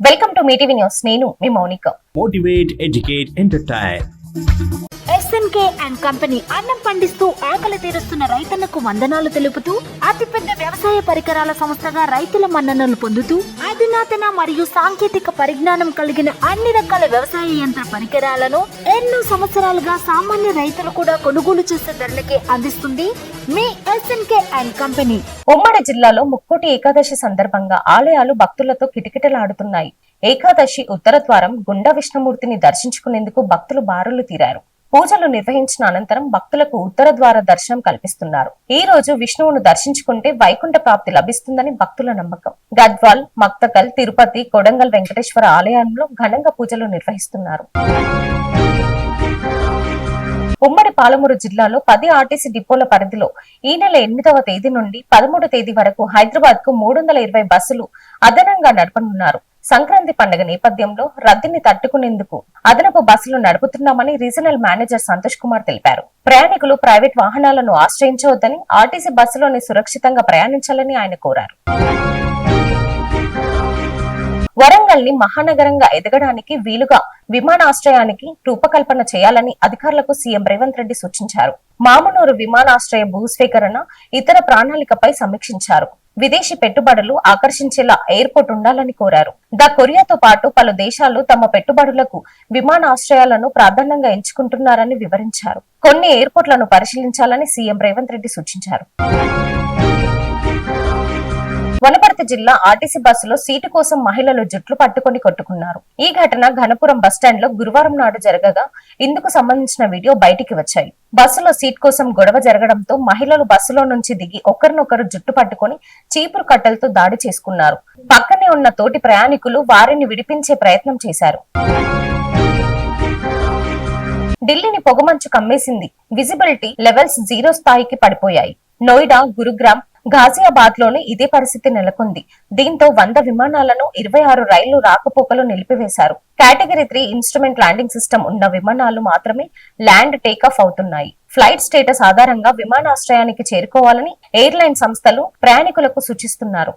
Welcome to Mee TV news నేను మీ Mounika motivate, educate, entertain. SNK and company అన్నం పండిస్తూ ఆకలి తీరుస్తున్న రైతన్నకు వందనాలు తెలుపుతూ అతిపెద్ద వ్యవసాయ పరికరాల సంస్థగా రైతుల మన్ననలు పొందుతూ అధునాతన మరియు సాంకేతిక పరిజ్ఞానం కలిగిన అన్ని రకాల వ్యవసాయ యంత్ర పరికరాలను ఎన్నో సంవత్సరాలుగా సామాన్య రైతులు కూడా కొనుగోలు చేసే ధరలకే అందిస్తుంది మీ ఎస్ఎన్కే అండ్ కంపెనీ. ఉమ్మడి జిల్లాలో ముక్కోటి ఏకాదశి సందర్భంగా ఆలయాలు భక్తులతో కిటకిటలాడుతున్నాయి. ఏకాదశి ఉత్తర ద్వారం గుండా విష్ణుమూర్తిని దర్శించుకునేందుకు భక్తులు బారులు తీరారు. పూజలు నిర్వహించిన అనంతరం భక్తులకు ఉత్తర ద్వార దర్శనం కల్పిస్తున్నారు. ఈ రోజు విష్ణువును దర్శించుకుంటే వైకుంఠ ప్రాప్తి లభిస్తుందని భక్తుల నమ్మకం. గద్వాల్ మక్తకల్ తిరుపతి కొడంగల్ వెంకటేశ్వర ఆలయంలో ఘనంగా పూజలు నిర్వహిస్తున్నారు. ఉమ్మడి పాలమూరు జిల్లాలో పది ఆర్టీసీ డిపోల పరిధిలో ఈ నెల ఎనిమిదవ తేదీ నుండి పదమూడు తేదీ వరకు హైదరాబాద్కు మూడు వందల ఇరవై బస్సులు అదనంగా నడపనున్నారు. సంక్రాంతి పండుగ నేపథ్యంలో రద్దీని తట్టుకునేందుకు అదనపు బస్సులు నడుపుతున్నామని రీజనల్ మేనేజర్ సంతోష్ కుమార్ తెలిపారు. ప్రయాణికులు ప్రైవేట్ వాహనాలను ఆశ్రయించవద్దని ఆర్టీసీ బస్సులోని సురక్షితంగా ప్రయాణించాలని ఆయన కోరారు. వరంగల్ని మహానగరంగా ఎదగడానికి వీలుగా విమానాశ్రయానికి రూపకల్పన చేయాలని అధికారులకు సీఎం రేవంత్ రెడ్డి సూచించారు. మామనూరు విమానాశ్రయ భూస్వీకరణ ఇతర ప్రణాళికపై సమీక్షించారు. విదేశీ పెట్టుబడులు ఆకర్షించేలా ఎయిర్పోర్ట్ ఉండాలని కోరారు. ద కొరియాతో పాటు పలు దేశాలు తమ పెట్టుబడులకు విమానాశ్రయాలను ప్రాధాన్యంగా ఎంచుకుంటున్నారని వివరించారు. కొన్ని ఎయిర్పోర్ట్లను పరిశీలించాలని సీఎం రేవంత్ రెడ్డి సూచించారు. వనపర్తి జిల్లా ఆర్టీసీ బస్సులో సీటు కోసం మహిళలు జుట్లు పట్టుకొని కొట్టుకున్నారు. ఈ ఘటన ఘనపురం బస్టాండ్లో గురువారం నాడు జరగగా ఇందుకు సంబంధించిన వీడియో బయటికి వచ్చాయి. బస్సులో సీట్ కోసం గొడవ జరగడంతో మహిళలు బస్సులో నుంచి దిగి ఒకరినొకరు జుట్టు పట్టుకొని చీపురు కట్టలతో దాడి చేసుకున్నారు. పక్కనే ఉన్న తోటి ప్రయాణికులు వారిని విడిపించే ప్రయత్నం చేశారు. ఢిల్లీని పొగమంచు కమ్మేసింది. విజిబిలిటీ లెవెల్స్ జీరో స్థాయికి పడిపోయాయి. నోయిడా గురుగ్రామ్ ఘాజియాబాద్లోని ఇదే పరిస్థితి నెలకొంది. దీంతో వంద విమానాలను ఇరవై ఆరు రైళ్ళు రాకపోకలు నిలిపివేశారు. Category three instrument landing system ఉన్న విమానాలు మాత్రమే ల్యాండ్ టేకాఫ్ అవుతున్నాయి. ఫ్లైట్ స్టేటస్ ఆధారంగా విమానాశ్రయానికి చేరుకోవాలని ఎయిర్లైన్ సంస్థలు ప్రయాణికులకు సూచిస్తున్నారు.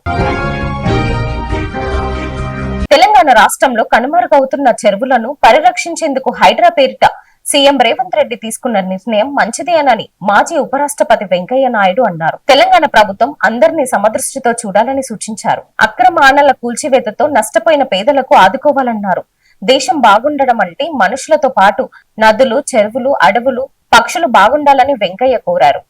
తెలంగాణ రాష్ట్రంలో కనుమరుగవుతున్న చెరువులను పరిరక్షించేందుకు హైడ్రా పేరిట సీఎం రేవంత్ రెడ్డి తీసుకున్న నిర్ణయం మంచిదేనని మాజీ ఉపరాష్ట్రపతి వెంకయ్య నాయుడు అన్నారు. తెలంగాణ ప్రభుత్వం అందరినీ సమదృష్టితో చూడాలని సూచించారు. అక్రమ ఆనల కూల్చివేతతో నష్టపోయిన పేదలకు ఆదుకోవాలన్నారు. దేశం బాగుండడం అంటే మనుషులతో పాటు నదులు చెరువులు అడవులు పక్షులు బాగుండాలని వెంకయ్య కోరారు.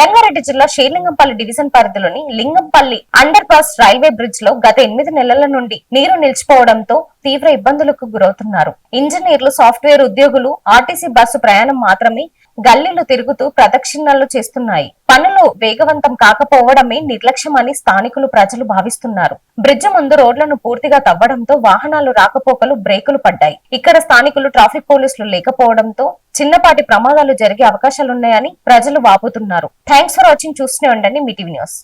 రంగారెడ్డి జిల్లా శ్రీలింగంపల్లి డివిజన్ పరిధిలోని లింగంపల్లి అండర్ పాస్ రైల్వే బ్రిడ్జ్లో గత ఎనిమిది నెలల నుండి నీరు నిలిచిపోవడంతో తీవ్ర ఇబ్బందులకు గురవుతున్నారు. ఇంజనీర్లు సాఫ్ట్వేర్ ఉద్యోగులు ఆర్టీసీ బస్సు ప్రయాణం మాత్రమే గల్లీలు తిరుగుతూ ప్రదక్షిణలు చేస్తున్నాయి. పనులు వేగవంతం కాకపోవడమే నిర్లక్ష్యమని స్థానికులు ప్రజలు భావిస్తున్నారు. బ్రిడ్జ్ ముందు రోడ్లను పూర్తిగా తవ్వడంతో వాహనాలు రాకపోకలు బ్రేకులు పడ్డాయి. ఇక్కడ స్థానికులు ట్రాఫిక్ పోలీసులు లేకపోవడంతో చిన్నపాటి ప్రమాదాలు జరిగే అవకాశాలున్నాయని ప్రజలు వాపుతున్నారు. Thanks for watching. చూస్తూనే ఉండండి మీ టీవీ న్యూస్.